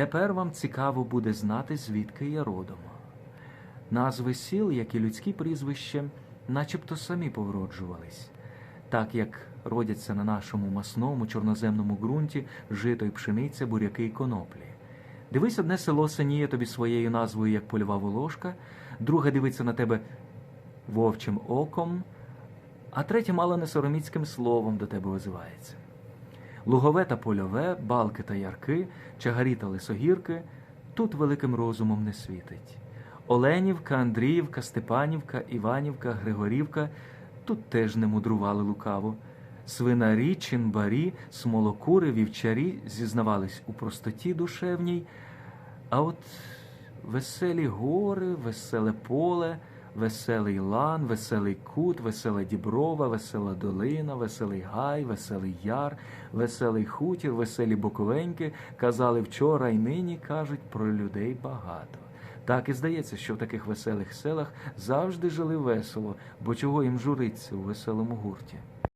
Тепер вам цікаво буде знати, звідки я родом. Назви сіл, як і людські прізвища, начебто самі повроджувались, так як родяться на нашому масному чорноземному ґрунті жито й пшениця, буряки й коноплі. Дивись, одне село синіє тобі своєю назвою, як польова волошка, друге дивиться на тебе вовчим оком, а третє мало не сороміцьким словом до тебе озивається. Лугове та польове, балки та ярки, чагарі та лисогірки тут великим розумом не світить. Оленівка, Андріївка, Степанівка, Іванівка, Григорівка тут теж не мудрували лукаво. Свинарі, чинбарі, смолокури, вівчарі зізнавались у простоті душевній, а от веселі гори, веселе поле, веселий лан, веселий кут, весела діброва, весела долина, веселий гай, веселий яр, веселий хутір, веселі боковеньки казали вчора й нині кажуть про людей багато. Так і здається, що в таких веселих селах завжди жили весело, бо чого їм журиться у веселому гурті.